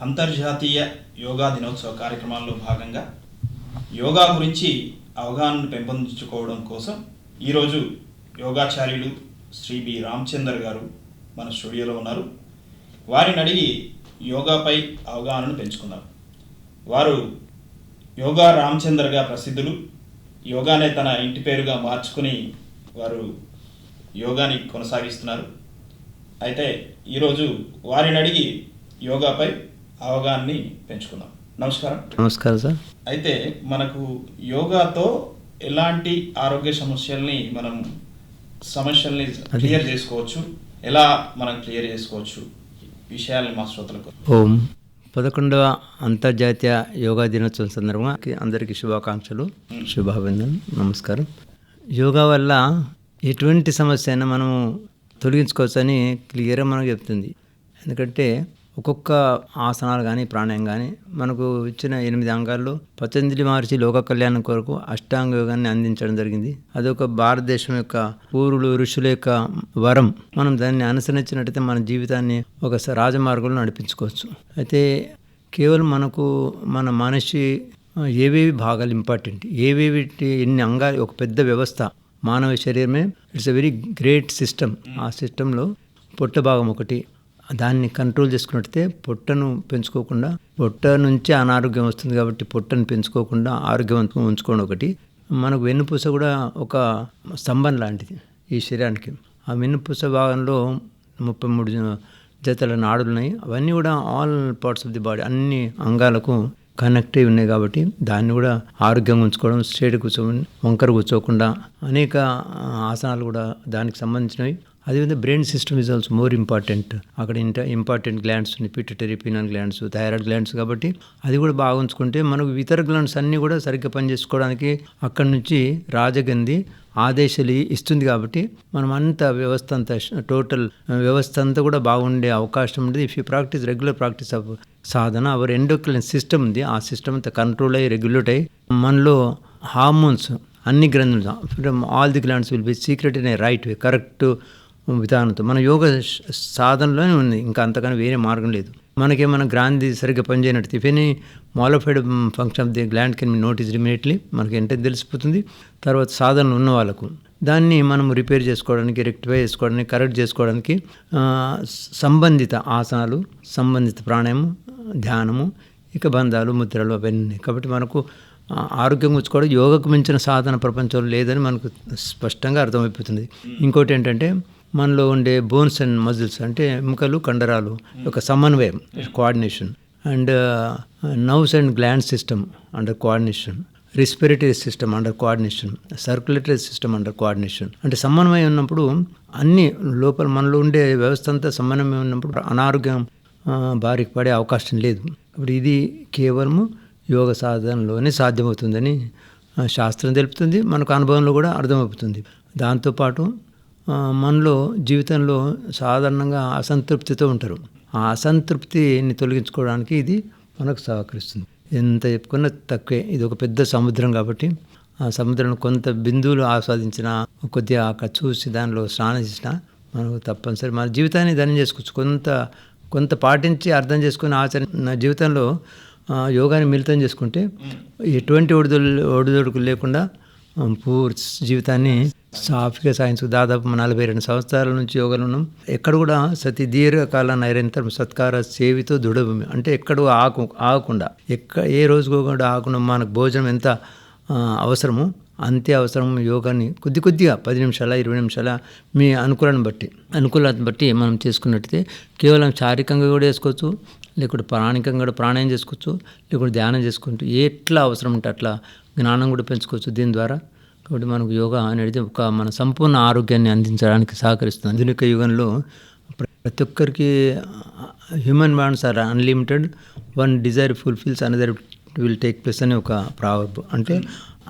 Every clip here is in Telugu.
అంతర్జాతీయ యోగా దినోత్సవ కార్యక్రమాల్లో భాగంగా యోగా గురించి అవగాహనను పెంపొందించుకోవడం కోసం ఈరోజు యోగాచార్యులు శ్రీ బి. రామచందర్ గారు మన స్టూడియోలో ఉన్నారు. వారిని అడిగి యోగాపై అవగాహనను పెంచుకుందాం. వారు యోగా రామచందర్గా ప్రసిద్ధులు. యోగానే తన ఇంటి పేరుగా మార్చుకుని వారు యోగాని కొనసాగిస్తున్నారు. అయితే ఈరోజు వారిని అడిగి యోగాపై అవగాహనని పెంచుకుందాం. నమస్కారం. నమస్కారం సార్. అయితే మనకు యోగాతో ఎలాంటి ఆరోగ్య సమస్యల్ని మనం సమస్యల్ని క్లియర్ చేసుకోవచ్చు ఎలా మనం క్లియర్ చేసుకోవచ్చు విషయాల్ని మా శ్రోతలకు ఓం. పదకొండవ అంతర్జాతీయ యోగా దినోత్సవం సందర్భంగా అందరికీ శుభాకాంక్షలు శుభాభినందనలు నమస్కారం. యోగా వల్ల ఎటువంటి సమస్య అయినా మనం తొలగించుకోవచ్చని క్లియర్గా మనకు చెప్తుంది. ఎందుకంటే ఒక్కొక్క ఆసనాలు కానీ ప్రాణాయం కానీ మనకు ఇచ్చిన ఎనిమిది అంగాల్లో పతంజలి మహర్షి లోక కళ్యాణం కొరకు అష్టాంగ యోగాన్ని అందించడం జరిగింది. అదొక భారతదేశం యొక్క పూర్వులు ఋషుల యొక్క వరం. మనం దాన్ని అనుసరించినట్టయితే మన జీవితాన్ని ఒక స- రాజమార్గంలో నడిపించుకోవచ్చు. అయితే కేవలం మనకు మన మనిషి ఏవేవి భాగాలు ఇంపార్టెంట్? ఏవేవి ఎన్ని అంగాలు ఒక పెద్ద వ్యవస్థ మానవ శరీరమే. It's a very great system. ఆ సిస్టంలో పొట్ట భాగం ఒకటి దాన్ని కంట్రోల్ చేసుకున్నట్టయితే పొట్టను పెంచుకోకుండా పొట్ట నుంచి అనారోగ్యం వస్తుంది కాబట్టి పొట్టను పెంచుకోకుండా ఆరోగ్యవంతంగా ఉంచుకోవడం ఒకటి. మనకు వెన్నుపూస కూడా ఒక స్తంభం లాంటిది ఈ శరీరానికి. ఆ వెన్నుపూస భాగంలో ముప్పై మూడు జతల నాడులు ఉన్నాయి. అవన్నీ కూడా all parts of the body అన్ని అంగాలకు కనెక్ట్ అయి ఉన్నాయి కాబట్టి దాన్ని కూడా ఆరోగ్యంగా ఉంచుకోవడం స్ట్రేట్ కూర్చోని వంకర కూర్చోకుండా అనేక ఆసనాలు కూడా దానికి సంబంధించినవి. అదేవిధంగా brain system is also more important అక్కడ ఇంట ఇంపార్టెంట్ గ్లాండ్స్ ఉన్నాయి pituitary pineal glands thyroid glands కాబట్టి అది కూడా బాగా ఉంచుకుంటే మనకు ఇతర గ్లాండ్స్ అన్నీ కూడా సరిగ్గా పనిచేసుకోవడానికి అక్కడి నుంచి రాజగంధి ఆదేశాలు ఇస్తుంది కాబట్టి మనం అంత వ్యవస్థ అంతా టోటల్ వ్యవస్థ అంతా కూడా బాగుండే అవకాశం ఉంటుంది if you practice regular practice of Sadhana our endocrine system ఉంది. ఆ సిస్టమ్ అంతా కంట్రోల్ అయ్యి రెగ్యులేట్ అయ్యి మనలో హార్మోన్స్ అన్ని గ్రంథులు from all the glands will be secret in a right way correct విధానంతో. మన యోగ సాధనలోనే ఉంది. ఇంకా అంతకన్నా వేరే మార్గం లేదు. మనకేమైనా గ్రాంధి సరిగ్గా పనిచేయనట్టు if any malafide function of the gland can notice immediately. మనకి ఏంటంటే తెలిసిపోతుంది. తర్వాత సాధనలు ఉన్న వాళ్ళకు. దాన్ని మనం రిపేర్ చేసుకోవడానికి రెక్టిఫై చేసుకోవడానికి కరెక్ట్ చేసుకోవడానికి సంబంధిత ఆసనాలు సంబంధిత ప్రాణాయామం ధ్యానము ఇక బంధాలు ముద్రలు అవన్నీ ఉన్నాయి. కాబట్టి మనకు ఆరోగ్యం ఉంచుకోవడం యోగకు మించిన సాధన ప్రపంచంలో లేదని మనకు స్పష్టంగా అర్థమైపోతుంది. ఇంకోటి ఏంటంటే మనలో ఉండే బోన్స్ అండ్ మజిల్స్ అంటే ఎముకలు కండరాలు ఒక సమన్వయం coordination and nerves and gland system under coordination respiratory system under coordination circulatory system under coordination అంటే సమన్వయం ఉన్నప్పుడు అన్ని లోపల మనలో ఉండే వ్యవస్థ అంతా సమన్వయం ఉన్నప్పుడు అనారోగ్యం బారికి పడే అవకాశం లేదు. ఇప్పుడు ఇది కేవలము యోగ సాధనలోనే సాధ్యమవుతుందని శాస్త్రం తెలుపుతుంది. మనకు అనుభవంలో కూడా అర్థమవుతుంది. దాంతోపాటు మనలో జీవితంలో సాధారణంగా అసంతృప్తితో ఉంటారు. ఆ అసంతృప్తిని తొలగించుకోవడానికి ఇది మనకు సహకరిస్తుంది. ఎంత చెప్పుకున్నా తక్కువే. ఇది ఒక పెద్ద సముద్రం కాబట్టి ఆ సముద్రం కొంత బిందువులు ఆస్వాదించిన కొద్దిగా అక్కడ చూసి దానిలో స్నానం చేసిన మనకు తప్పనిసరి. మన జీవితాన్ని ధనం చేసుకోవచ్చు. కొంత కొంత పాటించి అర్థం చేసుకుని ఆచరణ. నా జీవితంలో ఆ, యోగాని మిళితం చేసుకుంటే ఎటువంటి ఒడిదొడు ఒడిదొడుకులు లేకుండా పూర్తి జీవితాన్ని సాఫీగా సాయించు దాదాపు నలభై రెండు సంవత్సరాల నుంచి యోగాలు ఉన్నాం. ఎక్కడ కూడా సతి దీర్ఘకాల నైరంతరం సత్కార సేవితో దృఢభూమి. అంటే ఎక్కడ ఆకు ఆగకుండా ఎక్క ఏ రోజుకో కూడా ఆకుండా మనకు భోజనం ఎంత అవసరము అవసరమో అంతే అవసరం యోగాని కొద్ది కొద్దిగా పది నిమిషాల ఇరవై నిమిషాల మీ అనుకూలాన్ని బట్టి. అనుకూలతను బట్టి మనం చేసుకున్నట్టయితే కేవలం శారీరకంగా కూడా వేసుకోవచ్చు లేకుంటే ప్రాణికంగా కూడా ప్రాణాయం చేసుకోవచ్చు లేకుంటే ధ్యానం చేసుకుంటూ ఎట్లా అవసరం ఉంటే అట్లా జ్ఞానం కూడా పెంచుకోవచ్చు దీని ద్వారా. కాబట్టి మనకు యోగా అనేది ఒక మన సంపూర్ణ ఆరోగ్యాన్ని అందించడానికి సహకరిస్తుంది. ఆధునిక యుగంలో ప్ర- ప్రతి ఒక్కరికి human bonds are unlimited. One desire fulfils another will take place అనే ఒక ప్రావర్బ్ అంటే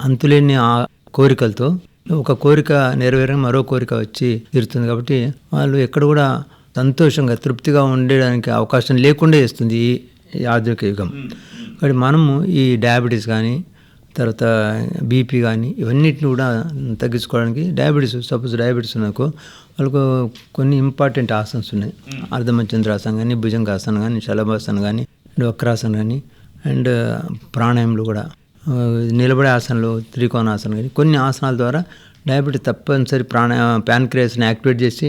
అంతులేని ఆ కోరికలతో ఒక కోరిక నెరవేరని మరో కోరిక వచ్చి తీరుతుంది. కాబట్టి వాళ్ళు ఎక్కడ కూడా సంతోషంగా తృప్తిగా ఉండడానికి అవకాశం లేకుండా చేస్తుంది ఈ ఈ ఆధునిక యుగం. కాబట్టి మనము ఈ డయాబెటీస్ కానీ తర్వాత బీపీ కానీ ఇవన్నిటిని కూడా తగ్గించుకోవడానికి డయాబెటీస్ సపోజ్ డయాబెటీస్ ఉన్నకో వాళ్ళకు కొన్ని ఇంపార్టెంట్ ఆసన్స్ ఉన్నాయి. అర్ధమచంద్రాసనం కానీ భుజంగాసనం కానీ శలభాసనం కానీ అండ్ వక్రాసన కానీ అండ్ ప్రాణాయాములు కూడా. ఆ, నిలబడే ఆసనాలు త్రికోణాసనం కానీ కొన్ని ఆసనాల ద్వారా డయాబెటీస్ తప్పనిసరి ప్రాణ ప్యాన్క్రియాస్ని యాక్టివేట్ చేసి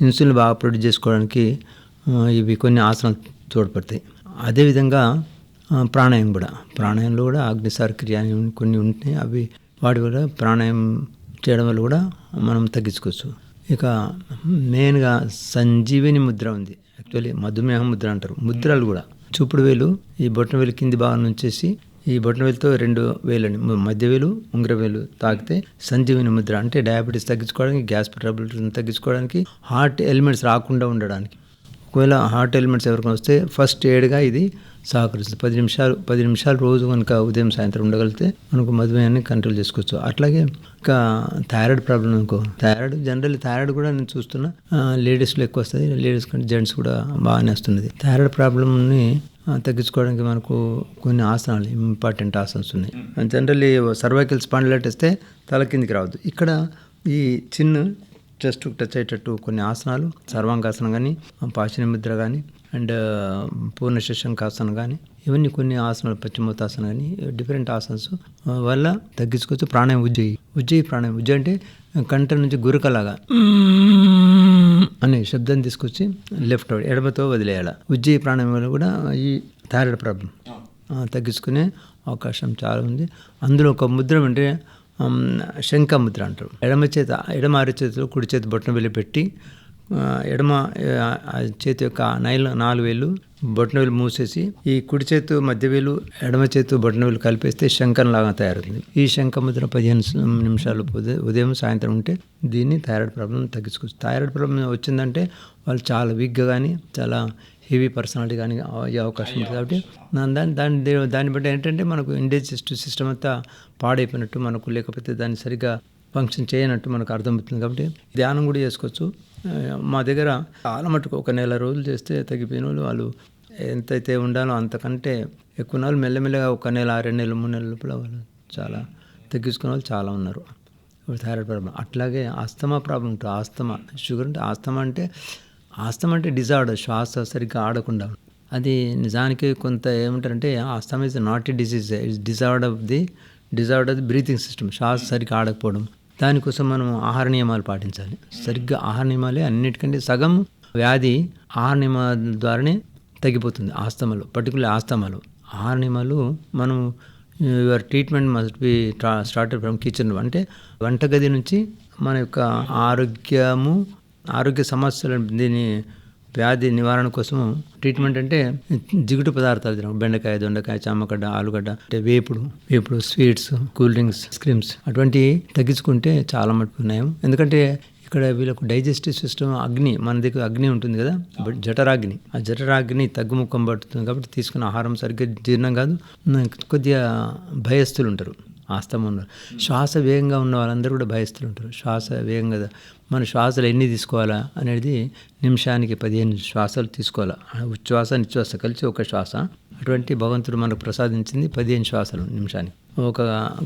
ఇన్సులిన్ బాగా ప్రొడ్యూస్ చేసుకోవడానికి ఆ, ఇవి కొన్ని ఆసనాలు తోడ్పడతాయి. అదేవిధంగా ప్రాణాయామం కూడా. ప్రాణాయామంలో కూడా అగ్నిసార క్రియ కొన్ని ఉంటాయి అవి వాటి వల్ల ప్రాణాయామం చేయడం వల్ల కూడా మనం తగ్గించుకోవచ్చు. ఇక మెయిన్గా సంజీవిని ముద్ర ఉంది. యాక్చువల్లీ మధుమేహ ముద్ర అంటారు. ముద్రలు కూడా. చూపుడు వేలు ఈ బొట్టన వేలు కింది భాగం నుంచేసి ఈ బొట్టన వేలుతో రెండు వేలని మధ్య వేలు ఉంగర వేలు తాకితే సంజీవిని ముద్ర. అంటే డయాబెటీస్ తగ్గించుకోవడానికి గ్యాస్ ట్రబుల్ తగ్గించుకోవడానికి హార్ట్ ఎలిమెంట్స్ రాకుండా ఉండడానికి. ఒకవేళ హార్ట్ ఎలిమెంట్స్ ఎవరికైనా వస్తే ఫస్ట్ ఎయిడ్గా ఇది సహకరిస్తుంది. పది నిమిషాలు పది నిమిషాలు రోజు కనుక ఉదయం సాయంత్రం ఉండగలిగితే మనకు మధుమేహాన్ని కంట్రోల్ చేసుకోవచ్చు. అట్లాగే ఇంకా థైరాయిడ్ ప్రాబ్లం అనుకో. థైరాయిడ్ జనరల్ థైరాయిడ్ కూడా నేను చూస్తున్నా. లేడీస్లో ఎక్కువ వస్తుంది. లేడీస్ కంటే జెంట్స్ కూడా బాగానే వస్తున్నది. థైరాయిడ్ ప్రాబ్లమ్ని తగ్గించుకోవడానికి మనకు కొన్ని ఆసనాలు ఇంపార్టెంట్ ఆసనాలు ఉన్నాయి. జనరల్లీ సర్వైకల్ స్పాండిలైటిస్ వస్తే తల కిందికి రావద్దు. ఇక్కడ ఈ చిన్న చెస్ట్ టచ్ అయ్యేటట్టు కొన్ని ఆసనాలు సర్వాంగాసనం కానీ పాశని ముద్ర కానీ అండ్ పూర్ణ శశంకాసనం కానీ ఇవన్నీ కొన్ని ఆసనాలు పశ్చిమోత్తాసనం కానీ డిఫరెంట్ ఆసనాస్ వల్ల తగ్గించుకోవచ్చు ప్రాణాయం ఉజ్జయి. ఉజ్జయి ప్రాణాయం ఉజ్జయి అంటే కంట నుంచి గురకలాగా అనే శబ్దం తీసుకొచ్చి లెఫ్ట్ ఎడమతో వదిలేయాలి. ఉజ్జయి ప్రాణాయం వల్ల కూడా ఈ థైరాయిడ్ ప్రాబ్లం తగ్గించుకునే అవకాశం చాలా ఉంది. అందులో ఒక ముద్ర అంటే శంఖముద్ర అంటారు. ఎడమ చేత ఎడమ అరి చేతిలో కుడి చేతి బొట్టన వెళ్ళి పెట్టి ఎడమ చేతి యొక్క నైలు నాలుగు వేలు బొట్టన వేలు మూసేసి ఈ కుడి చేతు మధ్య వేలు ఎడమ చేతు బొట్టన వేలు కలిపేస్తే శంఖంలాగా తయారవుతుంది. ఈ శంఖముద్ర పదిహేను నిమిషాలు ఉదయం ఉదయం సాయంత్రం ఉంటే దీన్ని థైరాయిడ్ ప్రాబ్లం తగ్గించుకోవచ్చు. థైరాయిడ్ ప్రాబ్లం వచ్చిందంటే వాళ్ళు చాలా వీక్గా కానీ చాలా హెవీ పర్సనాలిటీ కానీ అయ్యే అవకాశం ఉంది కాబట్టి దాని దాని దాన్ని బట్టి ఏంటంటే మనకు ఇండైజెస్టివ్ సిస్టమ్ అంతా పాడైపోయినట్టు మనకు లేకపోతే దాన్ని సరిగ్గా ఫంక్షన్ చేయనట్టు మనకు అర్థమవుతుంది కాబట్టి ధ్యానం కూడా చేసుకోవచ్చు. మా దగ్గర చాలా మటుకు ఒక నెల రోజులు చేస్తే తగ్గిపోయిన వాళ్ళు వాళ్ళు ఎంతైతే ఉండాలో అంతకంటే ఎక్కువ నెలలు మెల్లమెల్లగా ఒక నెల రెండు నెలలు మూడు నెలల లోపల వాళ్ళు చాలా తగ్గించుకునే వాళ్ళు చాలా ఉన్నారు. Thyroid problem. అట్లాగే ఆస్తమా ప్రాబ్లం ఉంటుంది. ఆస్తమా షుగర్ అంటే ఆస్తమా అంటే ఆస్తం అంటే డిజార్డర్ శ్వాస సరిగ్గా ఆడకుండా. అది నిజానికి కొంత ఏమంటారంటే asthma is not disease it's disorder of the disorder of the breathing system శ్వాస సరిగ్గా ఆడకపోవడం. దానికోసం మనం ఆహార నియమాలు పాటించాలి. సరిగ్గా ఆహార నియమాలే అన్నిటికంటే సగం వ్యాధి ఆహార నియమాల ద్వారానే తగ్గిపోతుంది ఆస్తమలు పర్టికులర్ ఆస్తమాలు. ఆహార నియమాలు మనం your treatment must be started from kitchen అంటే వంటగది నుంచి మన యొక్క ఆరోగ్యము ఆరోగ్య సమస్యలు దీని వ్యాధి నివారణ కోసం ట్రీట్మెంట్ అంటే జిగుటు పదార్థాలు తినడం. బెండకాయ దొండకాయ చామగడ్డ ఆలుగడ్డ అంటే వేపుడు వేపుడు sweets cool drinks ice creams అటువంటివి తగ్గించుకుంటే చాలా మటుకు నయం. ఎందుకంటే ఇక్కడ వీళ్ళకు డైజెస్టివ్ సిస్టమ్ అగ్ని మన దగ్గర అగ్ని ఉంటుంది కదా బట్ జఠరాగ్ని. ఆ జఠరాగ్ని తగ్గుముఖం పడుతుంది కాబట్టి తీసుకున్న ఆహారం సరిగ్గా జీర్ణం కాదు. కొద్దిగా భయస్థులు ఉంటారు. ఆస్తమం ఉన్నారు. శ్వాస వేగంగా ఉన్న వాళ్ళందరూ కూడా భయస్థులు ఉంటారు. శ్వాస వేగంగా మన శ్వాసలు ఎన్ని తీసుకోవాలా అనేది నిమిషానికి పదిహేను శ్వాసలు తీసుకోవాలా. ఉచ్ఛ్వాస నిశ్వాస కలిసి ఒక శ్వాస. అటువంటి భగవంతుడు మనకు ప్రసాదించింది పదిహేను శ్వాసలు నిమిషానికి. ఒక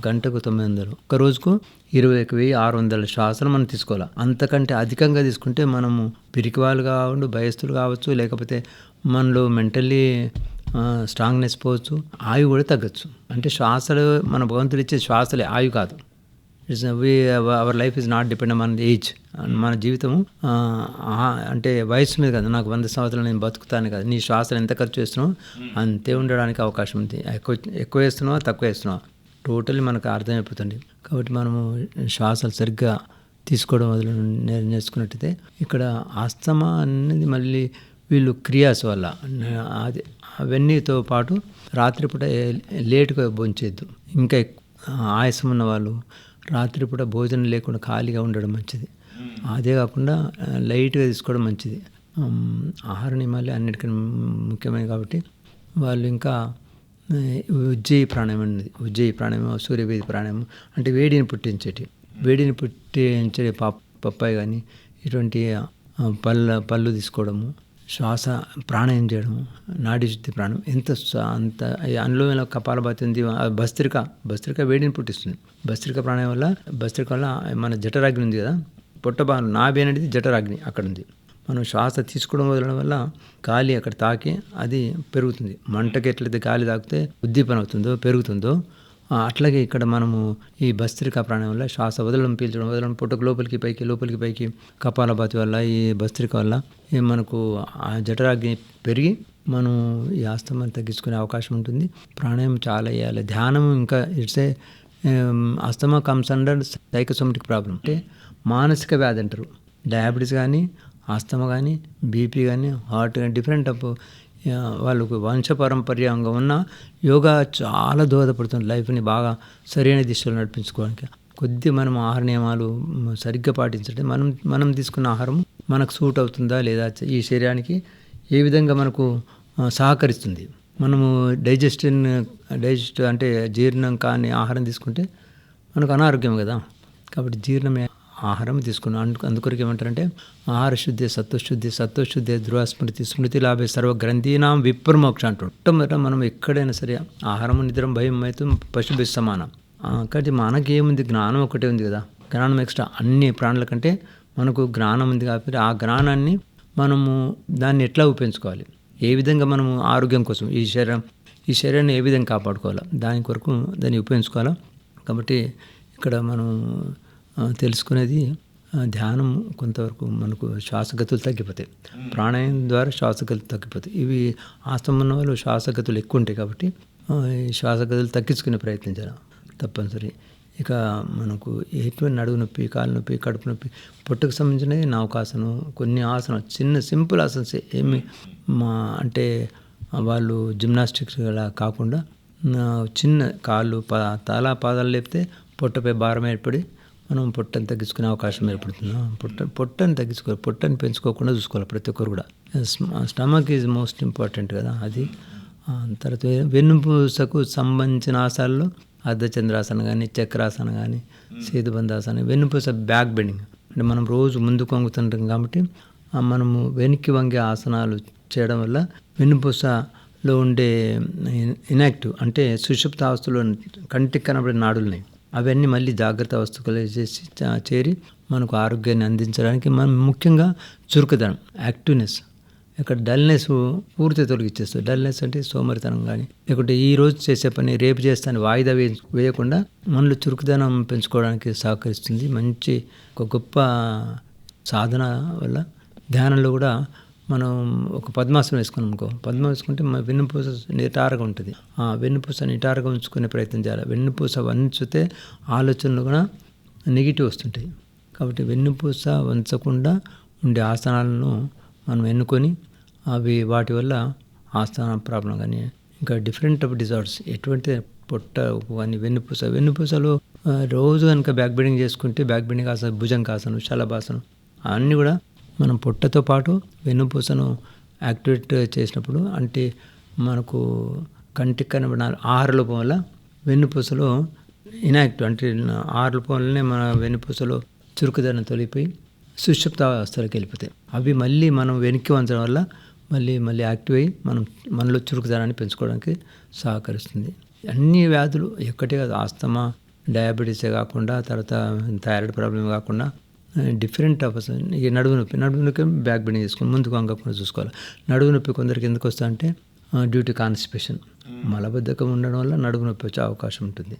గంటకు తొమ్మిది వందలు. ఒక రోజుకు ఇరవై ఒక వెయ్యి ఆరు వందల శ్వాసలు మనం తీసుకోవాలి. అంతకంటే అధికంగా తీసుకుంటే మనము పిరికివాళ్ళు కావచ్చు భయస్థులు కావచ్చు లేకపోతే మనలో మెంటల్లీ స్ట్రాంగ్నెస్ పోవచ్చు ఆయు కూడా తగ్గచ్చు. అంటే శ్వాసలు మన భగవంతుడు ఇచ్చే శ్వాసలే ఆయు కాదు. It's we our life is not depend on age మన జీవితము అంటే వయసు మీద కదా నాకు వంద సంవత్సరాలు నేను బతుకుతాను కదా నీ శ్వాసలు ఎంత ఖర్చు చేస్తున్నావు? అంతే ఉండడానికి అవకాశం ఉంది. ఎక్కువ ఎక్కువ వేస్తున్నావా తక్కువ వేస్తున్నావా టోటల్లీ మనకు అర్థమైపోతుంది. కాబట్టి మనము శ్వాసలు సరిగ్గా తీసుకోవడం వదిలి నేర్చుకున్నట్టయితే ఇక్కడ ఆస్తమా అనేది మళ్ళీ వీళ్ళు క్రియాస్ వల్ల అది. అవన్నీతో పాటు రాత్రిపూట లేటుగా భోంచేద్దు. ఇంకా ఆయాసం ఉన్న వాళ్ళు రాత్రిపూట భోజనం లేకుండా ఖాళీగా ఉండడం మంచిది. అదే కాకుండా లైట్గా తీసుకోవడం మంచిది. ఆహార నియమాలే అన్నిటికన్నా ముఖ్యమైనవి కాబట్టి వాళ్ళు ఇంకా ఉజ్జయి ప్రాణాయామం ఉన్నది. ఉజ్జయి ప్రాణాయామం సూర్యవేది ప్రాణాయామం అంటే వేడిని పుట్టించేటి. వేడిని పుట్టించే పప్ పప్పాయి కానీ ఇటువంటి పళ్ళ పళ్ళు తీసుకోవడము శ్వాస ప్రాణాయం చేయడం నాడిశుద్ధి ప్రాణం ఎంత అంత అనులోమైన కపాలభాతి ఉంది భస్త్రిక భస్త్రిక వేడిని పుట్టిస్తుంది. భస్త్రిక ప్రాణాయం వల్ల భస్త్రిక వల్ల మన జఠరాగ్ని ఉంది కదా పొట్ట నాభి అనేది జఠరాగ్ని అక్కడ ఉంది. మనం శ్వాస తీసుకోవడం వదలడం వల్ల గాలి అక్కడ తాకి అది పెరుగుతుంది. మంటకి ఎట్లయితే గాలి తాకితే ఉద్దీపన అవుతుందో పెరుగుతుందో అట్లాగే ఇక్కడ మనము ఈ భస్త్రికా ప్రాణం వల్ల శ్వాస వదలడం పీల్చడం వదలడం పుట్టుకు లోపలికి పైకి లోపలికి పైకి కపాలభాతి వల్ల ఈ భస్త్రిక వల్ల మనకు ఆ జఠరాగ్ని పెరిగి మనం ఈ ఆస్తమాన్ని తగ్గించుకునే అవకాశం ఉంటుంది. ప్రాణాయామం చాలా వేయాలి ధ్యానం ఇంకా it's a asthma comes under psychosomatic problem అంటే మానసిక వ్యాధి అంటారు. డయాబెటీస్ కానీ ఆస్తమా కానీ బీపీ కానీ హార్ట్ కానీ డిఫరెంట్ ఆఫ్ వాళ్ళకు వంశపారంపర్యంగా ఉన్న యోగా చాలా దోహదపడుతుంది. లైఫ్ని బాగా సరైన దిశలో నడిపించుకోవడానికి. కొద్ది మనం ఆహార నియమాలు సరిగ్గా పాటించడం మనం మనం తీసుకున్న ఆహారం మనకు సూట్ అవుతుందా లేదా ఈ శరీరానికి ఏ విధంగా మనకు సహకరిస్తుంది? మనము డైజెస్టిన్ డైజెస్ట్ అంటే జీర్ణం కాని ఆహారం తీసుకుంటే మనకు అనారోగ్యం కదా. కాబట్టి జీర్ణమే ఆహారం తీసుకున్నాం. అందు అందుకొరకు ఏమంటారంటే ఆహార శుద్ధి సత్వశుద్ధి సత్వశుద్ధి ధృవస్మృతి స్మృతి లాభే సర్వగ్రంథీనాం విప్రమోక్ష అంటాడు మనం ఎక్కడైనా సరే ఆహారం నిద్రం భయం అయితే పశుభి సమానం. ఆ, కాబట్టి మనకేముంది? జ్ఞానం ఒకటే ఉంది కదా. జ్ఞానం ఎక్స్ట్రా అన్ని ప్రాణుల కంటే మనకు జ్ఞానం ఉంది కాబట్టి ఆ జ్ఞానాన్ని మనము దాన్ని ఎట్లా ఉపయోగించుకోవాలి? ఏ విధంగా మనము ఆరోగ్యం కోసం ఈ శరీరం ఈ శరీరాన్ని ఏ విధంగా కాపాడుకోవాలా? దాని కొరకు దాన్ని ఉపయోగించుకోవాలా? కాబట్టి ఇక్కడ మనం తెలుసుకునేది ధ్యానం కొంతవరకు మనకు శ్వాసగతులు తగ్గిపోతాయి. ప్రాణాయామం ద్వారా శ్వాసగతులు తగ్గిపోతాయి. ఇవి ఆస్తమా ఉన్న వాళ్ళు శ్వాసగతులు ఎక్కువ ఉంటాయి కాబట్టి శ్వాసగతులు తగ్గించుకునే ప్రయత్నం చేయాలి తప్పనిసరి. ఇక మనకు ఎటువంటి నడువు నొప్పి కాలు నొప్పి కడుపు నొప్పి పొట్టుకు సంబంధించినవి నౌకాసనం కొన్ని ఆసనాలు చిన్న సింపుల్ ఆసనస్ ఏమి మా అంటే వాళ్ళు జిమ్నాస్టిక్స్ అలా కాకుండా చిన్న కాళ్ళు పా తల పాదాలు లేపితే పొట్టపై భారం ఏర్పడి మనం పొట్టని తగ్గించుకునే అవకాశం ఏర్పడుతుంది? పొట్ట పొట్టని తగ్గించుకోవాలి పొట్టని పెంచుకోకుండా చూసుకోవాలి ప్రతి ఒక్కరు కూడా. స్టమక్ ఈజ్ మోస్ట్ ఇంపార్టెంట్ కదా అది. తర్వాత వెన్నుపూసకు సంబంధించిన ఆసనాల్లో అర్ధచంద్రాసనం కానీ చక్రాసనం కానీ సేతుబంధాసనం వెన్నుపూస బ్యాక్ బెండింగ్. అంటే మనం రోజు ముందుకు వంగుతుంటాం కాబట్టి మనము వెనక్కి వంగే ఆసనాలు చేయడం వల్ల వెన్నుపూసలో ఉండే ఇనాక్టివ్ అంటే సుషుప్త అవస్థలో కంటికి కనబడే నాడులున్నాయి అవన్నీ మళ్ళీ జాగ్రత్త వస్తువులు చేసి చేరి మనకు ఆరోగ్యాన్ని అందించడానికి మనం ముఖ్యంగా చురుకుదనం యాక్టివ్నెస్ ఇక్కడ డల్నెస్ పూర్తి తొలగిచ్చేస్తుంది. డల్నెస్ అంటే సోమరితనం కానీ లేకుంటే ఈ రోజు చేసే పని రేపు చేస్తాను వాయిదా వే వేయకుండా మనలో చురుకుదనం పెంచుకోవడానికి సహకరిస్తుంది. మంచి ఒక గొప్ప సాధన వల్ల ధ్యానంలో కూడా మనం ఒక పద్మాసనం వేసుకున్నాం అనుకో. పద్మం వేసుకుంటే మన వెన్నుపూస నిటారుగా ఉంటుంది. ఆ వెన్నుపూస నిటారుగా ఉంచుకునే ప్రయత్నం చేయాలి. వెన్నుపూస వంచితే ఆలోచనలు కూడా నెగిటివ్ వస్తుంటాయి. కాబట్టి వెన్నుపూస వంచకుండా ఉండే ఆసనాలను మనం ఎన్నుకొని అవి వాటి వల్ల ఆస్థాన ప్రాబ్లం కానీ ఇంకా డిఫరెంట్ ఆఫ్ డిజార్డ్స్ ఎటువంటి పొట్ట కానీ వెన్నుపూస వెన్నుపూసలో రోజు కనుక బ్యాక్ బెండింగ్ చేసుకుంటే బ్యాక్ బెండింగ్ ఆసనం భుజంగాసనం శలభాసనం అన్నీ కూడా మనం పొట్టతో పాటు వెన్నుపూసను యాక్టివేట్ చేసినప్పుడు అంటే మనకు కంటికి కనబడిన ఆహార లోపం వల్ల వెన్నుపూసలో ఇనాక్టివ్ అంటే ఆహార లోపం వల్లనే మన వెన్నుపూసలో చురుకుదనం తొలిపోయి సుషుప్త అవస్థలకు వెళ్ళిపోతాయి. అవి మళ్ళీ మనం వెనక్కి వంచడం వల్ల మళ్ళీ మళ్ళీ యాక్టివ్ అయ్యి మనం మనలో చురుకుదనాన్ని పెంచుకోవడానికి సహకరిస్తుంది. అన్ని వ్యాధులు ఒక్కటే కాదు ఆస్తమా డయాబెటీసే కాకుండా తర్వాత థైరాయిడ్ ప్రాబ్లం కాకుండా డిఫరెంట్ ఆఫ్ ఈ నడువు నొప్పి నడువు నొప్పి బ్యాక్ బెండింగ్ చేసుకుని ముందుకు వంగకుండా చూసుకోవాలి. నడువు నొప్పి కొందరికి ఎందుకు వస్తా అంటే డ్యూటీ కాన్స్టిపేషన్ మలబద్ధకం ఉండడం వల్ల నడుము నొప్పి వచ్చే అవకాశం ఉంటుంది.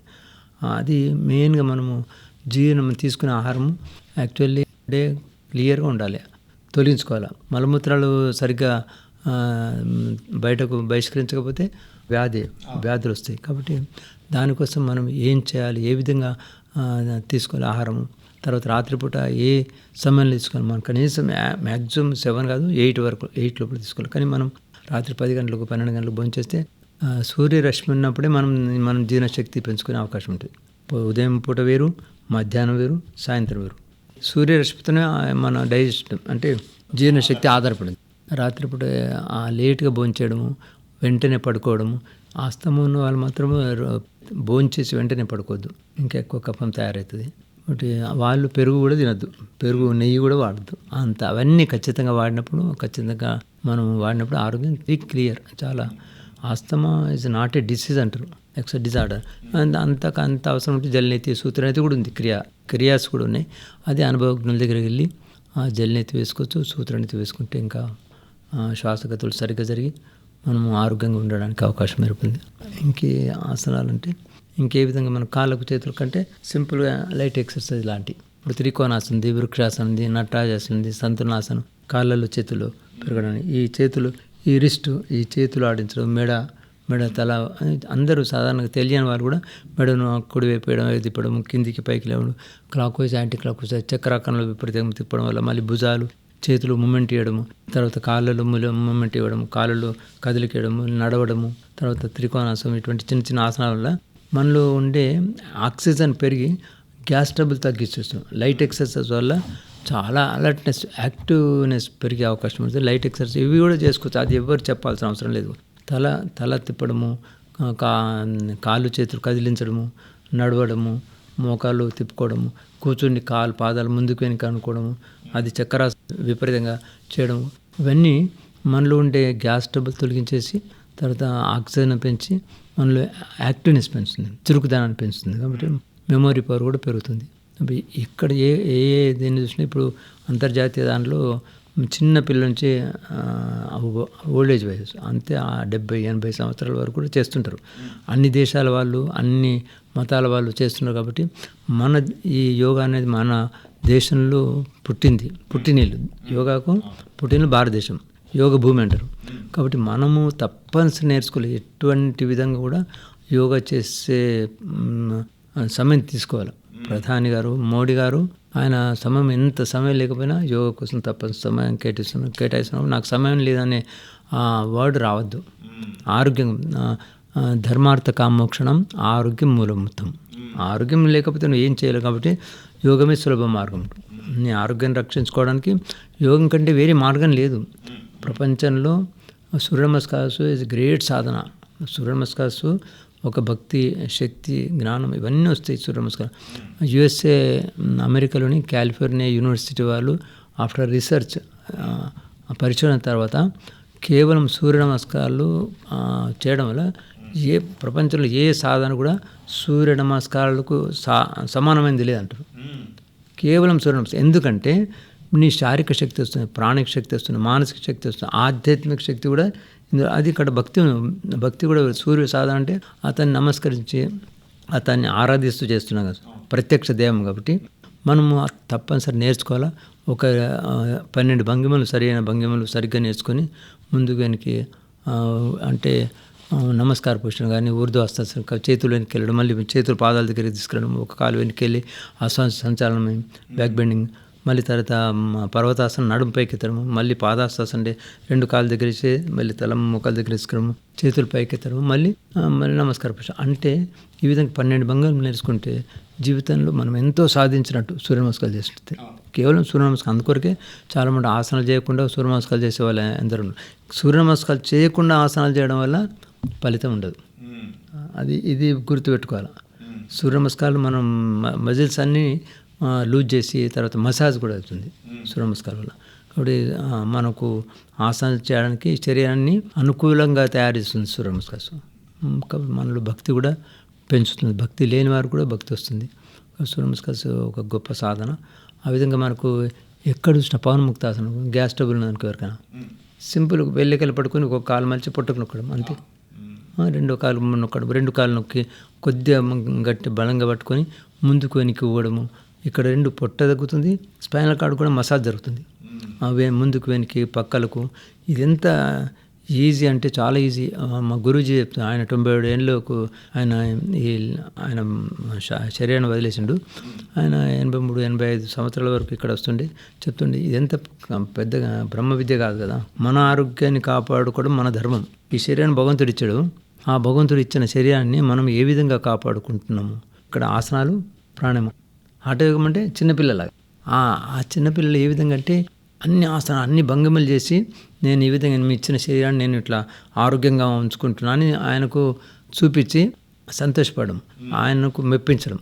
అది మెయిన్గా మనము జీర్ణం తీసుకునే ఆహారం యాక్చువల్లీ డే క్లియర్గా ఉండాలి. తొలగించుకోవాలి. మలమూత్రాలు సరిగ్గా బయటకు బహిష్కరించకపోతే వ్యాధి వ్యాధులు వస్తాయి. కాబట్టి దానికోసం మనం ఏం చేయాలి? ఏ విధంగా తీసుకోవాలి ఆహారము? తర్వాత రాత్రిపూట ఏ సమయంలో తీసుకోవాలి? మనం కనీసం మ్యాక్సిమం సెవెన్ కాదు ఎయిట్ వరకు ఎయిట్ లోపల తీసుకోవాలి. కానీ మనం రాత్రి పది గంటలకు పన్నెండు గంటలకు భోంచేస్తే సూర్యరశ్మి ఉన్నప్పుడే మనం మనం జీర్ణశక్తి పెంచుకునే అవకాశం ఉంటుంది. ఉదయం పూట వేరు మధ్యాహ్నం వేరు సాయంత్రం వేరు. సూర్యరశ్మితోనే మన డైజెస్ట్ అంటే జీర్ణశక్తి ఆధారపడింది. రాత్రిపూట లేట్గా భోంచేయడము వెంటనే పడుకోవడము ఆస్తమం ఉన్న వాళ్ళు మాత్రం భోంచేసి వెంటనే పడుకోవద్దు. ఇంకా ఎక్కువ కఫం తయారవుతుంది. ఒకటి వాళ్ళు పెరుగు కూడా తినద్దు. పెరుగు నెయ్యి కూడా వాడద్దు. అంత అవన్నీ ఖచ్చితంగా వాడినప్పుడు ఖచ్చితంగా మనం వాడినప్పుడు ఆరోగ్యం క్లియర్. చాలా asthma is not a disease అంటారు. ఎక్స్ డిజార్డర్. అంత అంత అవసరం ఉంటే జలనైతే సూత్రనైతే కూడా ఉంది. క్రియా క్రియాస్ కూడా ఉన్నాయి. అదే అనుభవజ్ఞుల దగ్గరికి వెళ్ళి ఆ జల్ ఎత్తి వేసుకోవచ్చు సూత్రాన్ని వేసుకుంటే ఇంకా శ్వాసగతులు సరిగ్గా జరిగి మనము ఆరోగ్యంగా ఉండడానికి అవకాశం ఏర్పడింది. ఇంకే ఆసనాలు అంటే ఇంకే విధంగా మన కాళ్ళకు చేతుల కంటే సింపుల్గా లైట్ ఎక్సర్సైజ్ లాంటి. ఇప్పుడు త్రికోణాసనం ఉంది వృక్షాసనం ఉంది నటరాజాసనం ఉంది కాళ్ళలో చేతులు పెరగడానికి. ఈ చేతులు ఈ రిస్ట్ ఈ చేతులు ఆడించడం మెడ మెడ తల అందరూ సాధారణంగా తెలియని వారు కూడా మెడను కుడివైపు వేయడం తిప్పడం కిందికి పైకి లేవడం clockwise anti clock wise చక్రాకంలో విపరీతంగా తిప్పడం వల్ల మళ్ళీ భుజాలు చేతులు మూమెంట్ ఇవ్వడము తర్వాత కాళ్ళలో మూమెంట్ ఇవ్వడము కాళ్ళలో కదిలికేయడము నడవడము తర్వాత త్రికోణాసనం ఇటువంటి చిన్న చిన్న ఆసనాల వల్ల మనలో ఉండే ఆక్సిజన్ పెరిగి గ్యాస్ ట్రబుల్ తగ్గించేస్తున్నాం లైట్ ఎక్సర్సైజ్ వల్ల చాలా అలర్ట్నెస్ యాక్టివ్నెస్ పెరిగే అవకాశం ఉంటుంది లైట్ ఎక్సర్సైజ్ ఇవి కూడా చేసుకోవచ్చు. అది ఎవరు చెప్పాల్సిన అవసరం లేదు. తల తల తిప్పడము కా కాళ్ళు చేతులు కదిలించడము నడవడము మోకాళ్ళు తిప్పుకోవడము కూర్చుని కాలు పాదాలు ముందుకు వెనుక అనుకోవడము అది చక్కెర విపరీతంగా చేయడము. ఇవన్నీ మనలో ఉండే గ్యాస్ ట్రబుల్ తొలగించేసి తర్వాత ఆక్సిజన్ పెంచి మనలో యాక్టివ్నెస్ పెంచుతుంది చురుకుదనాన్ని పెంచుతుంది. కాబట్టి మెమొరీ పవర్ కూడా పెరుగుతుంది. ఇక్కడ ఏ ఏ ఏ దేన్ని చూసినా ఇప్పుడు అంతర్జాతీయ దాంట్లో చిన్న పిల్లల నుంచి ఓల్డ్ ఏజ్ వయసు అంతే ఆ డెబ్బై ఎనభై సంవత్సరాల వరకు కూడా చేస్తుంటారు. అన్ని దేశాల వాళ్ళు అన్ని మతాల వాళ్ళు చేస్తున్నారు కాబట్టి మన ఈ యోగా అనేది మన దేశంలో పుట్టింది పుట్టినీళ్ళు. యోగాకు పుట్టిన భారతదేశం. యోగ భూమి అంటారు. కాబట్టి మనము తప్పనిసరి నేర్చుకోవాలి. ఎటువంటి విధంగా కూడా యోగా చేసే సమయం తీసుకోవాలి. ప్రధాని గారు మోడీ గారు ఆయన సమయం ఎంత సమయం లేకపోయినా యోగా కోసం తప్పని సమయం కేటాయిస్తున్నాం కేటాయిస్తున్నాం నాకు సమయం లేదనే ఆ వర్డ్ రావద్దు. ఆరోగ్యం ధర్మార్థ కామోక్షణం ఆరోగ్యం మూలమూతం ఆరోగ్యం లేకపోతే నువ్వు ఏం చేయలేవు కాబట్టి యోగమే సులభ మార్గం. నీ ఆరోగ్యాన్ని రక్షించుకోవడానికి యోగం కంటే వేరే మార్గం లేదు. ప్రపంచంలో సూర్య నమస్కారాలు ఇస్ గ్రేట్ సాధన. సూర్య నమస్కారాలు ఒక భక్తి శక్తి జ్ఞానం ఇవన్నీ వస్తాయి సూర్య నమస్కారం యుఎస్ఏ అమెరికాలోని కాలిఫోర్నియా యూనివర్సిటీ వాళ్ళు ఆఫ్టర్ రీసెర్చ్ పరిశోధన తర్వాత కేవలం సూర్య నమస్కారాలు చేయడం వల్ల ఏ ప్రపంచంలో ఏ సాధన కూడా సూర్య నమస్కారాలకు సా సమానమైనది లేదంటారు. కేవలం సూర్య నమస్కారం ఎందుకంటే నీ శారీరక శక్తి వస్తుంది ప్రాణిక శక్తి వస్తుంది మానసిక శక్తి వస్తుంది ఆధ్యాత్మిక శక్తి కూడా ఇందులో అది ఇక్కడ భక్తి భక్తి కూడా సూర్య సాధన అంటే అతన్ని నమస్కరించి అతన్ని ఆరాధిస్తూ చేస్తున్నాం కదా ప్రత్యక్ష దేవం కాబట్టి. మనము తప్పనిసరి నేర్చుకోవాలా? ఒక పన్నెండు భంగిమలు సరైన భంగిమలు సరిగ్గా నేర్చుకొని ముందుకు వెనక్కి అంటే నమస్కార పుష్పం కానీ ఉర్దూ హస్తాసనం చేతులు వెనక్కి వెళ్ళడం మళ్ళీ చేతులు పాదాల దగ్గరికి తీసుకెళ్ళడం ఒక కాలు వెనక్కి వెళ్ళి అశ్వాస సంచాలనం బ్యాక్ బెండింగ్ మళ్ళీ తర్వాత పర్వతాసనం నడుము పైకి ఎత్తడము మళ్ళీ పాదాస్తాసనం అంటే రెండు కాళ్ళ దగ్గర ఇచ్చి మళ్ళీ తల ముఖాల దగ్గర తీసుకురము చేతులు పైకి ఎత్తడము మళ్ళీ మళ్ళీ నమస్కార పుష్పం అంటే ఈ విధంగా పన్నెండు భంగాలు నేర్చుకుంటే జీవితంలో మనం ఎంతో సాధించినట్టు సూర్య నమస్కారాలు చేస్తుంటే. కేవలం సూర్య నమస్కారం అందుకొరకే చాలామంది ఆసనాలు చేయకుండా సూర్య నమస్కారాలు చేసే వాళ్ళు ఎందరూ. సూర్య నమస్కారాలు చేయకుండా ఆసనాలు చేయడం వల్ల ఫలితం ఉండదు. అది ఇది గుర్తుపెట్టుకోవాలి. సూర్య నమస్కారాలు మనం మజిల్స్ అన్నీ లూజ్ చేసి తర్వాత మసాజ్ కూడా అవుతుంది సూర్య నమస్కారం వల్ల. కాబట్టి మనకు ఆసనాలు చేయడానికి శరీరాన్ని అనుకూలంగా తయారు చేస్తుంది సూర్య నమస్కారం కాబట్టి మనలో భక్తి కూడా పెంచుతుంది. భక్తి లేని వారు కూడా భక్తి వస్తుంది. సూర్య నమస్కారం ఒక గొప్ప సాధన. ఆ విధంగా మనకు ఎక్కడ చూసిన పవన్ముక్తాసనం గ్యాస్ ట్రబుల్ ఉన్నదనుకో ఎవరికైనా. సింపుల్ వెళ్ళికెళ్ళి పడుకొని ఒక కాలు మలిచి పొట్టుకు నొక్కడం అంతే. ఆ, రెండో కాలు నొక్కడం రెండు కాలు నొక్కి కొద్దిగా గట్టి బలంగా పట్టుకొని ముందుకు వెనక్కి ఇవ్వడము ఇక్కడ రెండు పొట్ట తగ్గుతుంది స్పైనల్ కార్డ్ కూడా మసాజ్ జరుగుతుంది. అవి ముందుకు వెనక్కి పక్కలకు. ఇదెంత ఈజీ అంటే చాలా ఈజీ. మా గురూజీ చెప్తారు ఆయన తొంభై ఏడు ఏళ్ళకు ఆయన ఈ ఆయన శరీరాన్ని వదిలేసిండు. ఆయన ఎనభై మూడు ఎనభై ఐదు సంవత్సరాల వరకు ఇక్కడ వస్తుండే. చెప్తుండే ఇదెంత పెద్దగా బ్రహ్మ విద్య కాదు కదా. మన ఆరోగ్యాన్ని కాపాడుకోవడం మన ధర్మం. ఈ శరీరాన్ని భగవంతుడు ఇచ్చాడు. ఆ భగవంతుడు ఇచ్చిన శరీరాన్ని మనం ఏ విధంగా కాపాడుకుంటున్నాము? ఇక్కడ ఆసనాలు ప్రాణాయామం హఠయోగం అంటే చిన్నపిల్లలాగా ఆ చిన్నపిల్లలు ఏ విధంగా అంటే అన్ని ఆసనాలు అన్ని భంగిమలు చేసి నేను ఈ విధంగా మీ ఇచ్చిన శరీరాన్ని నేను ఇట్లా ఆరోగ్యంగా ఉంచుకుంటున్నాను అని ఆయనకు చూపించి సంతోషపడడం ఆయనకు మెప్పించడం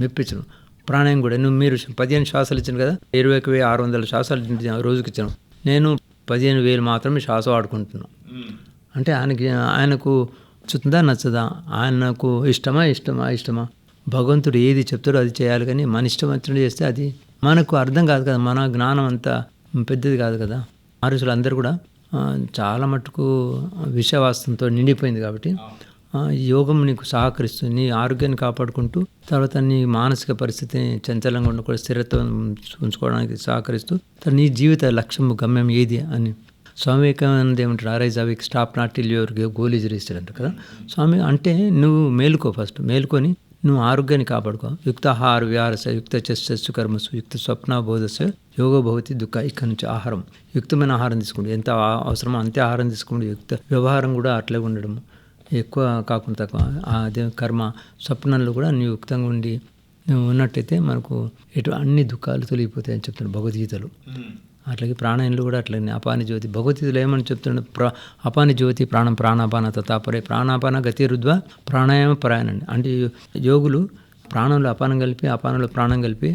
మెప్పించడం. ప్రాణాయం కూడా. నువ్వు మీరు పదిహేను శ్వాసాలు ఇచ్చాను కదా ఇరవై ఒక వెయ్యి ఆరు వందల శ్వాసాలు రోజుకి ఇచ్చాను. నేను పదిహేను వేలు మాత్రమే శ్వాస వాడుకుంటున్నాను. అంటే ఆయనకి ఆయనకు నచ్చుతుందా నచ్చదా? ఆయనకు ఇష్టమా ఇష్టమా ఇష్టమా? భగవంతుడు ఏది చెప్తాడో అది చేయాలి కానీ మన ఇష్టం వచ్చినట్టు చేస్తే అది మనకు అర్థం కాదు కదా మన జ్ఞానం అంతా పెద్దది కాదు కదా. ఆరుషులు అందరూ కూడా చాలా మటుకు విషవాసంతో నిండిపోయింది కాబట్టి యోగం నీకు సహకరిస్తుంది నీ ఆరోగ్యాన్ని కాపాడుకుంటూ తర్వాత నీ మానసిక పరిస్థితిని చంచలంగా ఉండకుండా స్థిరత్వం ఉంచుకోవడానికి సహకరిస్తూ తర్వాత నీ జీవిత లక్ష్యం గమ్యం ఏది అని స్వామి వివేకానంద ఏమంటారు ఆరైజ్ అవి stop not till your goal register అంట కదా. స్వామి అంటే నువ్వు మేలుకో ఫస్ట్ మేలుకొని నువ్వు ఆరోగ్యాన్ని కాపాడుకో. యుక్త ఆహార విహారస యుక్త చస్సు కర్మసు యుక్త స్వప్న బోధస యోగ భవతి దుఃఖ ఇక్కడ నుంచి ఆహారం. యుక్తమైన ఆహారం తీసుకోండి ఎంత అవసరమో అంతే ఆహారం తీసుకోండి యుక్త వ్యవహారం కూడా అట్లే ఉండడం. ఎక్కువ కాకుండా తక్కువ. అదే కర్మ స్వప్నంలో కూడా నువ్వు యుక్తంగా ఉండి ఉన్నట్టయితే మనకు ఎటు అన్ని దుఃఖాలు తొలగిపోతాయని చెప్తున్నాడు భగవద్గీతలో. అట్లాగే ప్రాణాయంలో కూడా అట్లనే. అపాని జ్యోతి. భగవద్గీతలో ఏమని చెప్తున్నాడు ప్ర అపాని జ్యోతి ప్రాణం ప్రాణాపాన తతాపరే. ప్రాణాపాన గతి రుద్వ ప్రాణాయామ పరాయణండి అంటే యోగులు ప్రాణంలో అపానం కలిపి అపానంలో ప్రాణం కలిపి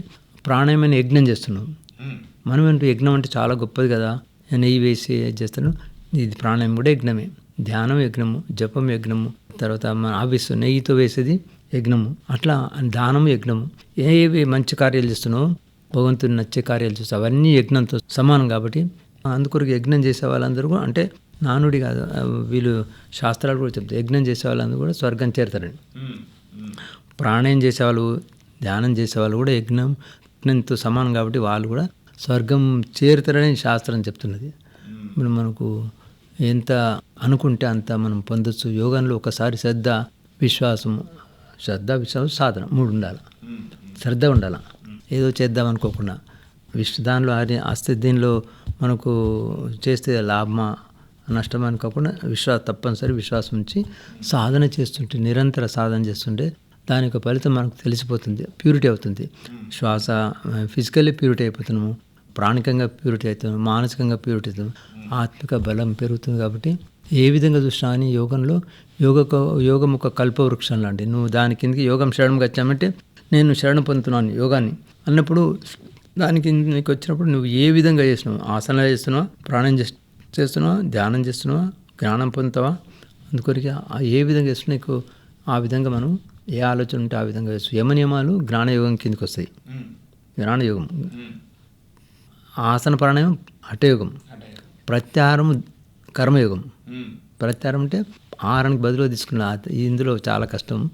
ప్రాణాయామని యజ్ఞం చేస్తున్నాం ఉమ్. మనం ఏంటో యజ్ఞం అంటే చాలా గొప్పది కదా. నెయ్యి వేసి చేస్తాను ఇది ప్రాణాయామం కూడా యజ్ఞమే. ధ్యానం యజ్ఞము జపం యజ్ఞము తర్వాత మన ఆవిస్సు నెయ్యితో వేసేది యజ్ఞము. అట్లా దానము యజ్ఞము. ఏవి మంచి కార్యాలు చేస్తున్నావు? భగవంతుని నచ్చే కార్యాలు చేస్తావు అవన్నీ యజ్ఞంతో సమానం కాబట్టి అందుకొరకు యజ్ఞం చేసే వాళ్ళందరూ కూడా అంటే నానుడి కాదు వీళ్ళు శాస్త్రాలు కూడా చెప్తారు. యజ్ఞం చేసే వాళ్ళందరూ కూడా స్వర్గం చేరుతారండి. ప్రాణాయం చేసేవాళ్ళు ధ్యానం చేసేవాళ్ళు కూడా యజ్ఞం యజ్ఞంతో సమానం కాబట్టి వాళ్ళు కూడా స్వర్గం చేరుతారని శాస్త్రం చెప్తున్నది. ఇప్పుడు మనకు ఎంత అనుకుంటే అంత మనం పొందొచ్చు. యోగంలో ఒకసారి శ్రద్ధ విశ్వాసము శ్రద్ధ విశ్వాసం సాధన మూడు ఉండాలి. శ్రద్ధ ఉండాలి. ఏదో చేద్దాం అనుకోకుండా. విష్ దానిలో అది అస్తే దీనిలో మనకు చేస్తే లాభమా నష్టమా అనుకోకుండా విశ్వాస తప్పనిసరి విశ్వాసం ఉంచి సాధన చేస్తుంటే నిరంతర సాధన చేస్తుంటే దాని యొక్క ఫలితం మనకు తెలిసిపోతుంది ప్యూరిటీ అవుతుంది. శ్వాస ఫిజికల్లీ ప్యూరిటీ అయిపోతున్నాము ప్రాణికంగా ప్యూరిటీ అవుతున్నాము మానసికంగా ప్యూరిటీ అవుతున్నాము ఆత్మిక బలం పెరుగుతుంది కాబట్టి ఏ విధంగా చూసినా కానీ యోగంలో యోగ యోగం ఒక కల్పవృక్షం లాంటి నువ్వు దాని కిందకి యోగం చేయడం వచ్చామంటే నేను శరణం పొందుతున్నాను యోగాన్ని. అన్నప్పుడు దానికి నీకు వచ్చినప్పుడు నువ్వు ఏ విధంగా చేసినావు ఆసనాలు చేస్తున్నావా? ప్రాణం చేస్- చేస్తున్నావా? ధ్యానం చేస్తున్నావా? జ్ఞానం పొందుతావా? అందుకొరికి ఏ విధంగా చేస్తున్నా నీకు ఆ విధంగా మనం ఏ ఆలోచన ఉంటే ఆ విధంగా చేస్తాం యమ నియమాలు జ్ఞానయోగం కిందకి వస్తాయి. జ్ఞానయోగం. ఆసన ప్రాణాయామం హఠయోగం. ప్రత్యాహారం కర్మయోగం. ప్రత్యారం ప్రత్యాహారం అంటే ఆహారానికి బదులుగా తీసుకున్న ఇందులో చాలా కష్టం.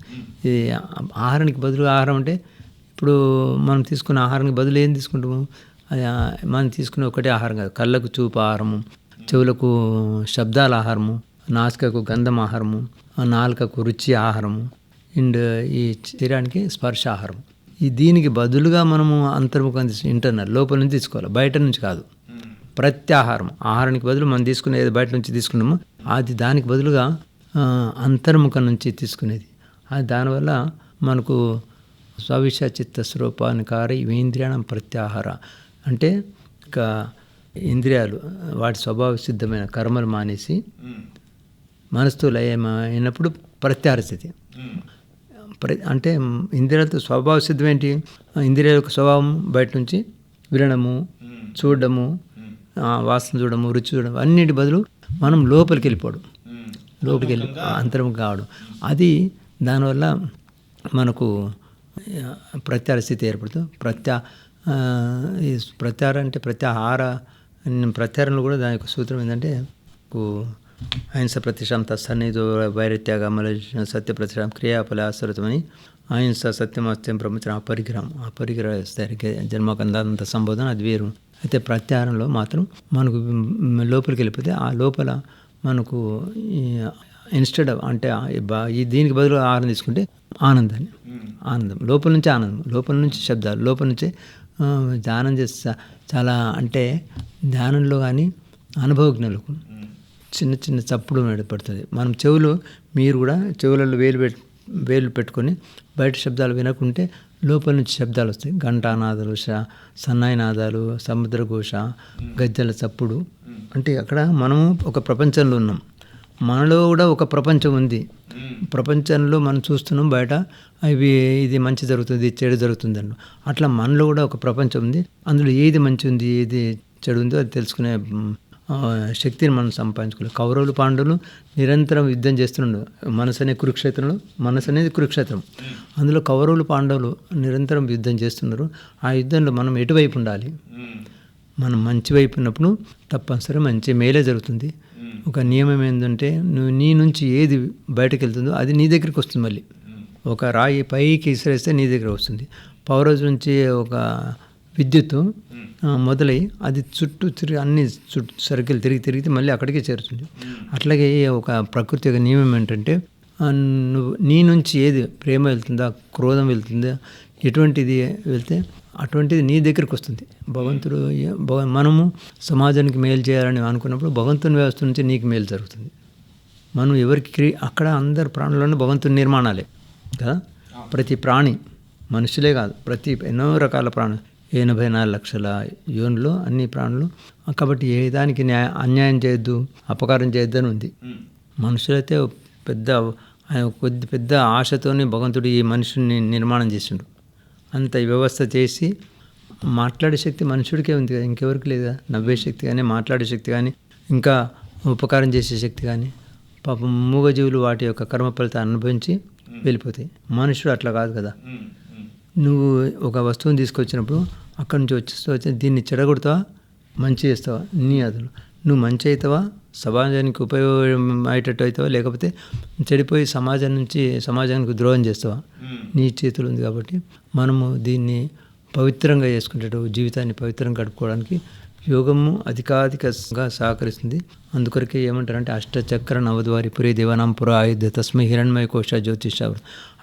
ఈ ఆహారానికి బదులు ఆహారం అంటే ఇప్పుడు మనం తీసుకున్న ఆహారానికి బదులు ఏం తీసుకుంటాము? అది మనం తీసుకునే ఒకటే ఆహారం కాదు. కళ్ళకు చూపు ఆహారము చెవులకు శబ్దాల ఆహారము నాసికకు గంధం ఆహారము నాలుకకు రుచి ఆహారము అండ్ ఈ శరీరానికి స్పర్శ ఆహారం ఈ దీనికి బదులుగా మనము అంతర్ముఖం ఇంటర్నల్ లోపల నుంచి తీసుకోవాలి. బయట నుంచి కాదు. ప్రత్యాహారం. ఆహారానికి బదులు మనం తీసుకునేది బయట నుంచి తీసుకున్నాము అది దానికి బదులుగా అంతర్ముఖం నుంచి తీసుకునేది. అది దానివల్ల మనకు స్వవిష చిత్త స్వరూపానికారి ఇవేంద్రియాణం ప్రత్యాహార. అంటే ఇక ఇంద్రియాలు వాటి స్వభావ సిద్ధమైన కర్మలు మానేసి ఉమ్. మనసుతో లయమైనప్పుడు ప్రత్యాహార స్థితి ప్ర అంటే ఇంద్రియాలతో స్వభావ సిద్ధం ఏంటి ఇంద్రియాల యొక్క స్వభావం బయట నుంచి వినడము చూడడము వాసన చూడడము రుచి చూడడం అన్నిటి బదులు మనం లోపలికి వెళ్ళిపోవడం. లోపలికి వెళ్ళి అంతరం కావడం. అది దానివల్ల మనకు ఆ, ప్రత్యాహార స్థితి ఏర్పడుతుంది ప్రత్యా ప్రత్యాహార అంటే ప్రత్యాహార ప్రత్యాహారంలో కూడా దాని యొక్క సూత్రం ఏంటంటే అహింస ప్రతిష్టాం తత్సన్నిధో వైరత్యాగ అమల సత్య ప్రతిష్టాం క్రియాఫల ఆశ్రితమని అహింస సత్యం అత్యం ప్రముఖం ఆ పరిగ్రహం ఆ పరిగ్రహ జన్మకందాంత సంబోధన అది వేరు. అయితే ప్రత్యాహారంలో మాత్రం మనకు లోపలికి వెళ్ళిపోతే ఆ లోపల మనకు ఇన్స్టెడ్ అంటే దీనికి బదులు ఆహారం తీసుకుంటే ఆనందాన్ని. ఆనందం లోపల నుంచి ఆనందం లోపల నుంచి శబ్దాలు లోపల నుంచి ధ్యానం చేస్తా చాలా అంటే ధ్యానంలో కానీ అనుభవజ్ఞులకు. చిన్న చిన్న చప్పుడు పడుతుంది మనం చెవులు మీరు కూడా చెవులలో వేలు పెట్ వేలు పెట్టుకొని బయట శబ్దాలు వినకుంటే లోపల నుంచి శబ్దాలు వస్తాయి. ఘంటానాదాలు ష సన్నాయి నాదాలు సముద్రఘోష గద్దెల చప్పుడు. అంటే అక్కడ మనము ఒక ప్రపంచంలో ఉన్నాం. మనలో కూడా ఒక ప్రపంచం ఉంది. ప్రపంచంలో మనం చూస్తున్నాం బయట అవి ఇది మంచి జరుగుతుంది చెడు జరుగుతుంది అన్న. అట్లా మనలో కూడా ఒక ప్రపంచం ఉంది. అందులో ఏది మంచి ఉంది ఏది చెడు ఉందో అది తెలుసుకునే శక్తిని మనం సంపాదించుకోవాలి. కౌరవులు పాండవులు నిరంతరం యుద్ధం చేస్తున్నాడు మనసు అనే కురుక్షేత్రంలో మనసు అనేది కురుక్షేత్రం. అందులో కౌరవులు పాండవులు నిరంతరం యుద్ధం చేస్తున్నారు ఆ యుద్ధంలో మనం ఎటువైపు ఉండాలి? మనం మంచి వైపు ఉన్నప్పుడు తప్పనిసరి మంచి మేలే జరుగుతుంది. ఒక నియమం ఏంటంటే నువ్వు నీ నుంచి ఏది బయటకు వెళ్తుందో అది నీ దగ్గరికి వస్తుంది మళ్ళీ. ఒక రాయి పైకి ఇసిరేస్తే నీ దగ్గర వస్తుంది. పవర్ నుంచి ఒక విద్యుత్తు ఆ, మొదలై అది చుట్టూ తిరిగి అన్ని చుట్టూ సర్కిల్ తిరిగి తిరిగి మళ్ళీ అక్కడికే చేరుతుంది. అట్లాగే ఒక ప్రకృతి యొక్క నియమం ఏంటంటే నువ్వు నీ నుంచి ఏది ప్రేమ వెళ్తుందా క్రోధం వెళ్తుందా ఎటువంటిది వెళ్తే అటువంటిది నీ దగ్గరికి వస్తుంది. భగవంతుడు మనము సమాజానికి మేలు చేయాలని అనుకున్నప్పుడు భగవంతుని వ్యవస్థ నుంచి నీకు మేలు జరుగుతుంది. మనం ఎవరికి క్రి అక్కడ అందరు ప్రాణులను భగవంతుని నిర్మాణాలే. కదా? ప్రతి ప్రాణి మనుషులే కాదు ప్రతి ఎన్నో రకాల ప్రాణులు. ఎనభై నాలుగు లక్షల యోన్లో అన్ని ప్రాణులు. కాబట్టి ఏ దానికి న్యాయ అన్యాయం చేయొద్దు అపకారం చేయొద్దు అని ఉంది మనుషులైతే పెద్ద ఆయన కొద్ది పెద్ద ఆశతోనే భగవంతుడు ఈ మనుషుని నిర్మాణం చేసిండు. అంత వ్యవస్థ చేసి మాట్లాడే శక్తి మనుషుడికే ఉంది కదా ఇంకెవరికి లేదా? నవ్వే శక్తి కానీ మాట్లాడే శక్తి కానీ ఇంకా ఉపకారం చేసే శక్తి కానీ పాపం మూగజీవులు వాటి యొక్క కర్మ ఫలితాన్ని అనుభవించి వెళ్ళిపోతాయి. మనుషుడు అట్లా కాదు కదా. నువ్వు ఒక వస్తువుని తీసుకొచ్చినప్పుడు అక్కడి నుంచి వచ్చేస్తావు వచ్చి దీన్ని చెడగొడతావా? మంచి చేస్తావా? నీ అదులు నువ్వు మంచి అవుతావా సమాజానికి ఉపయోగం అయ్యేటట్టు అవుతావా లేకపోతే చెడిపోయి సమాజం నుంచి సమాజానికి ద్రోహం చేస్తావా? నీ చేతులు ఉంది కాబట్టి మనము దీన్ని పవిత్రంగా చేసుకునేటట్టు జీవితాన్ని పవిత్రంగా గడుపుకోవడానికి యోగము అధికాధికంగా సహకరిస్తుంది. అందుకొరకే ఏమంటారంటే అష్టచక్ర నవద్వారి పురి దేవానాం పుర ఆయుధ తస్మై హిరణ్మయ కోశ జ్యోతిష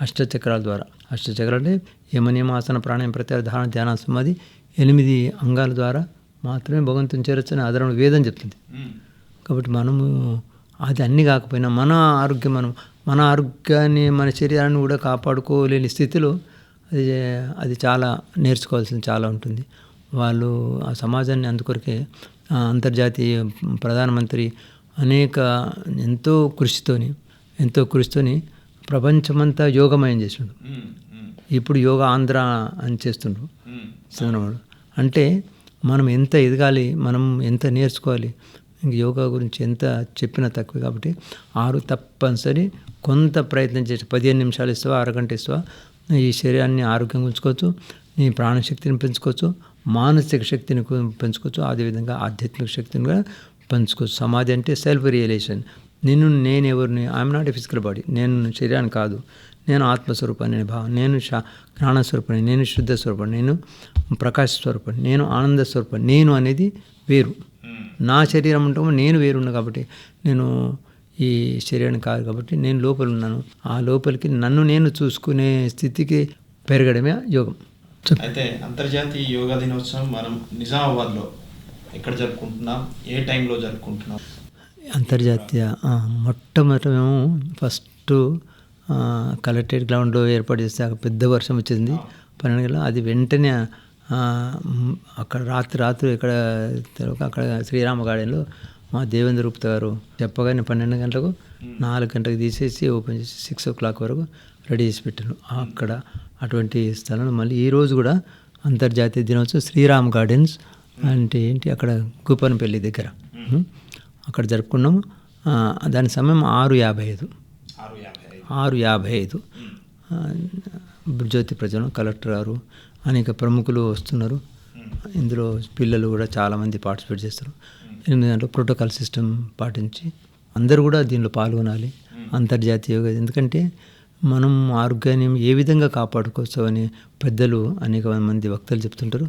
అష్టచక్రాల ద్వారా. అష్టచక్రాలు అంటే యమనియమాసన ప్రాణాయం ప్రత్యాహార ధారణ ధ్యాన సమాధి ఎనిమిది అంగాల ద్వారా మాత్రమే భగవంతుని చేరొచ్చని ఆధారణ వేదం చెప్తుంది. కాబట్టి మనము అది అన్నీ కాకపోయినా మన ఆరోగ్యం మనం మన ఆరోగ్యాన్ని మన శరీరాన్ని కూడా కాపాడుకోలేని స్థితిలో అది అది చాలా నేర్చుకోవాల్సింది చాలా ఉంటుంది. వాళ్ళు ఆ సమాజాన్ని అందుకొరకే అంతర్జాతీయ ప్రధానమంత్రి అనేక ఎంతో కృషితోని ఎంతో కృషితోని ప్రపంచమంతా యోగమయం చేసిండు. ఇప్పుడు యోగా ఆంధ్ర అని చేస్తుండ్రు చంద్రబాబు అంటే మనం ఎంత ఎదగాలి మనం ఎంత నేర్చుకోవాలి ఇంక యోగా గురించి ఎంత చెప్పినా తక్కువ కాబట్టి ఆరు తప్పనిసరి కొంత ప్రయత్నం చేసి పదిహేను నిమిషాలు ఇస్తావా అరగంట ఇస్తావా ఈ శరీరాన్ని ఆరోగ్యంగా ఉంచుకోవచ్చు నీ ప్రాణశక్తిని పెంచుకోవచ్చు మానసిక శక్తిని పెంచుకోవచ్చు. అదేవిధంగా ఆధ్యాత్మిక శక్తిని కూడా పెంచుకోవచ్చు. సమాధి అంటే సెల్ఫ్ రియలైజేషన్ నేను నేను ఎవరిని I'm not a physical body నేను శరీరాన్ని కాదు. నేను ఆత్మస్వరూపాన్ని అనే భావం. నేను శా జ్ఞానస్వరూపాన్ని నేను శుద్ధ స్వరూపాన్ని నేను ప్రకాశ స్వరూపాన్ని నేను ఆనంద స్వరూపాన్ని నేను అనేది వేరు. ఉమ్, నా శరీరం ఉంటాము నేను వేరున్నా కాబట్టి నేను ఈ శరీరాన్ని కాదు కాబట్టి నేను లోపల ఉన్నాను ఆ లోపలికి నన్ను నేను చూసుకునే స్థితికి పెరగడమే యోగం. అయితే అంతర్జాతీయ యోగా దినోత్సవం మనం నిజామాబాద్లో ఎక్కడ జరుపుకుంటున్నాం? ఏ టైంలో జరుపుకుంటున్నాం? అంతర్జాతీయ మొట్టమొదట మేము ఫస్ట్ కలెక్టరేట్ గ్రౌండ్లో ఏర్పాటు చేస్తే అక్కడ పెద్ద వర్షం వచ్చింది. పన్నెండు గంటల అది వెంటనే అక్కడ రాత్రి రాత్రి ఇక్కడ అక్కడ శ్రీరామ గార్డెన్లో మా దేవేంద్ర గుప్తా గారు చెప్పగానే పన్నెండు గంటలకు నాలుగు గంటలకు తీసేసి ఓపెన్ చేసి సిక్స్ ఓ క్లాక్ వరకు రెడీ చేసి పెట్టాను అక్కడ అటువంటి స్థలంలో. మళ్ళీ ఈ రోజు కూడా అంతర్జాతీయ దినోత్సవం శ్రీరామ్ గార్డెన్స్ అంటే ఏంటి? అక్కడ కూపన్పల్లి దగ్గర. అక్కడ జరుపుకున్నాము. దాని సమయం ఆరు యాభై ఐదు. ఆరు యాభై ఐదు. జ్యోతి ప్రజలు కలెక్టర్ గారు అనేక ప్రముఖులు వస్తున్నారు. ఇందులో పిల్లలు కూడా చాలామంది పార్టిసిపేట్ చేస్తారు. ఎనిమిది గంటల ప్రోటోకాల్ సిస్టమ్ పాటించి అందరూ కూడా దీనిలో పాల్గొనాలి. అంతర్జాతీయ యోగా. ఎందుకంటే మనం ఆరోగ్యాన్ని ఏ విధంగా కాపాడుకోవచ్చు అని పెద్దలు అనేక మంది వక్తలు చెప్తుంటారు.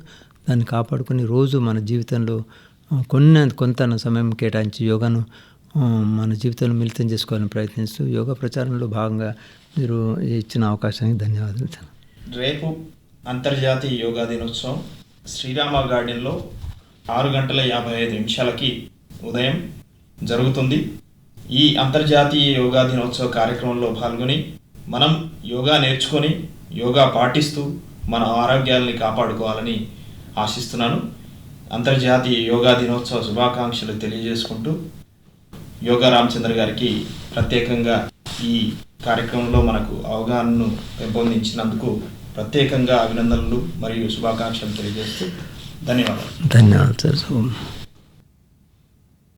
దాన్ని కాపాడుకొని రోజు మన జీవితంలో కొన్ని కొంత సమయం కేటాయించి యోగాను మన జీవితంలో మిళితం చేసుకోవాలని ప్రయత్నిస్తూ యోగా ప్రచారంలో భాగంగా మీరు ఇచ్చిన అవకాశానికి ధన్యవాదాలు రేపు అంతర్జాతీయ యోగా దినోత్సవం శ్రీరామ గార్డెన్లో ఆరు గంటల యాభై ఐదు నిమిషాలకి ఉదయం జరుగుతుంది. ఈ అంతర్జాతీయ యోగా దినోత్సవ కార్యక్రమంలో పాల్గొని మనం యోగా నేర్చుకొని యోగా పాటిస్తూ మన ఆరోగ్యాల్ని కాపాడుకోవాలని ఆశిస్తున్నాను. అంతర్జాతీయ యోగా దినోత్సవ శుభాకాంక్షలు తెలియజేసుకుంటూ యోగా రామచంద్ర గారికి ప్రత్యేకంగా ఈ కార్యక్రమంలో మనకు అవగాహనను పెంపొందించినందుకు ప్రత్యేకంగా అభినందనలు మరియు శుభాకాంక్షలు తెలియజేస్తూ ధన్యవాదాలు. ధన్యవాదాలు సార్.